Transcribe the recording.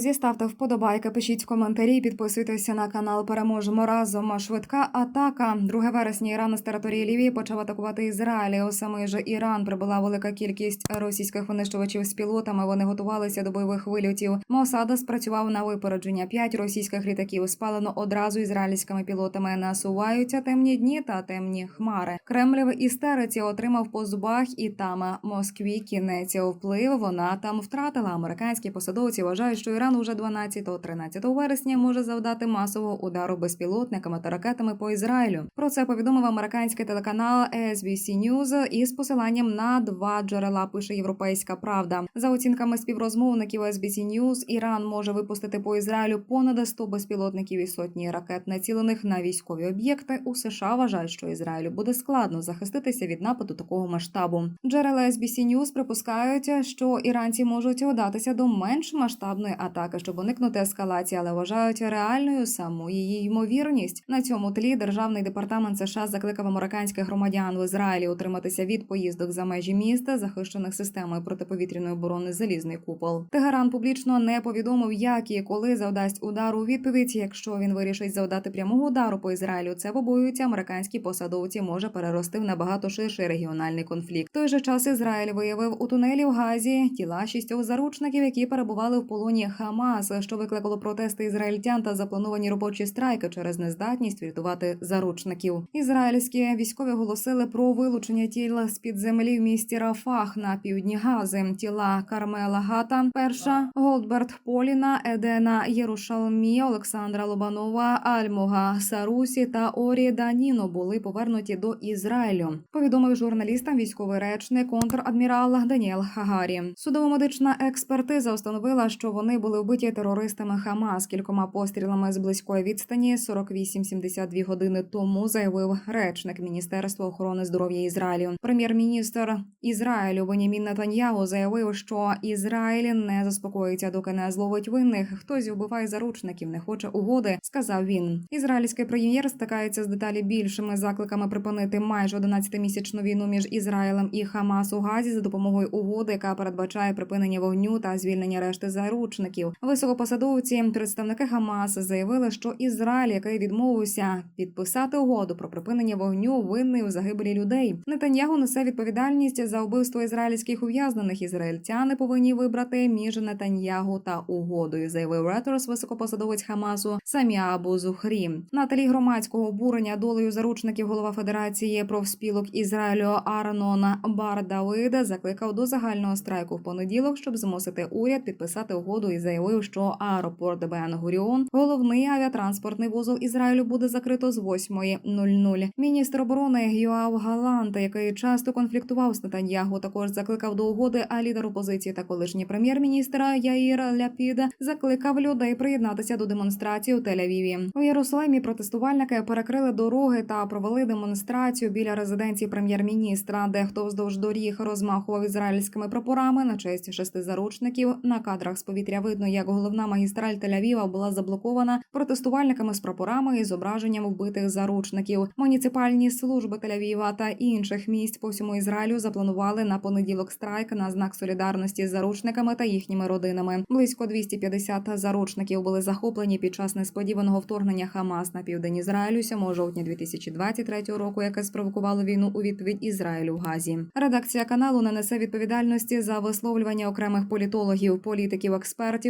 друзі, ставте вподобайки, пишіть коментарі, підписуйтеся на канал. Переможемо разом. Швидка атака. 2 вересня Іран з території Лівії почав атакувати Ізраїль. У самий же Іран прибула велика кількість російських винищувачів з пілотами. Вони готувалися до бойових вильотів. Мосада спрацював на випередження. П'ять російських літаків спалено одразу ізраїльськими пілотами. Насуваються темні дні та темні хмари. Кремль в істериці отримав по зубах і там Москві кінець вплив. Вона там втратила. Американські посадовці вважають, що Іран уже 12-13 вересня може завдати масового удару безпілотниками та ракетами по Ізраїлю. Про це повідомив американський телеканал SBC News із посиланням на два джерела. Пише Європейська Правда. За оцінками співрозмовників SBC News, Іран може випустити по Ізраїлю понад 100 безпілотників і сотні ракет, націлених на військові об'єкти. У США вважають, що Ізраїлю буде складно захиститися від нападу такого масштабу. Джерела SBC News припускають, що іранці можуть удатися до менш масштабної атаки, щоб уникнути ескалації, але вважають реальною саму її ймовірність. На цьому тлі державний департамент США закликав американських громадян в Ізраїлі утриматися від поїздок за межі міста, захищених системою протиповітряної оборони залізний купол. Тегеран публічно не повідомив, як і коли завдасть удар у відповідь. Якщо він вирішить завдати прямого удару по Ізраїлю, це побоюються американські посадовці може перерости в набагато ширший регіональний конфлікт. В той же час Ізраїль виявив у тунелі в Газі тіла шістьох заручників, які перебували в полоні Хамас, що викликало протести ізраїльтян та заплановані робочі страйки через нездатність врятувати заручників. Ізраїльські військові оголосили про вилучення тіл з під землі в місті Рафах на півдні Гази. Тіла Кармела Гата, перша Голдберт Поліна, Едена Єрушалмі, Олександра Лобанова, Альмога Сарусі та Орі Даніно були повернуті до Ізраїлю. Повідомив журналістам військовий речник контр-адмірал Даніел Хагарі. Судово-медична експертиза встановила, що вони були вбиті терористами Хамас кількома пострілами з близької відстані 48-72 години тому, заявив речник Міністерства охорони здоров'я Ізраїлю. Прем'єр-міністр Ізраїлю Бенімін Натаньягу заявив, що Ізраїль не заспокоїться, доки не зловить винних. Хтось вбиває заручників, не хоче угоди. Сказав він. Ізраїльський прем'єр стикається з деталі більшими закликами припинити майже 11-місячну війну між Ізраїлем і Хамас у Газі за допомогою угоди, яка передбачає припинення вогню та звільнення решти заручників. Високопосадовці, представники Хамас, заявили, що Ізраїль, який відмовився підписати угоду про припинення вогню, винний у загибелі людей. Нетаньягу несе відповідальність за вбивство ізраїльських ув'язнених. Ізраїльтяни повинні вибрати між Нетаньягу та угодою, заявив Реторс, високопосадовець Хамасу Самія Абу Зухрі. На тлі громадського обурення долею заручників голова Федерації профспілок Ізраїлю Арнон Бар Давида закликав до загального страйку в понеділок, щоб змусити уряд підписати угоду і заявив, що аеропорт Бен Гуріон, головний авіатранспортний вузол Ізраїлю, буде закрито з 8.00. Міністр оборони Йоав Галант, який часто конфліктував з Нетаньягу, також закликав до угоди. А лідер опозиції та колишній прем'єр-міністр Яїр Ляпід закликав людей приєднатися до демонстрації у Тель-Авіві. У Єрусалимі протестувальники перекрили дороги та провели демонстрацію біля резиденції прем'єр-міністра. Дехто вздовж доріг розмахував ізраїльськими прапорами на честь шести заручників. На кадрах з повітря видно, як головна магістраль Тель-Авіва була заблокована протестувальниками з прапорами і зображенням вбитих заручників. Муніципальні служби Тель-Авіва та інших місць по всьому Ізраїлю запланували на понеділок страйк на знак солідарності з заручниками та їхніми родинами. Близько 250 заручників були захоплені під час несподіваного вторгнення Хамас на південь Ізраїлю 7 жовтня 2023 року, яке спровокувало війну у відповідь Ізраїлю в Газі. Редакція каналу не несе відповідальності за висловлювання окремих політологів, політиків, експертів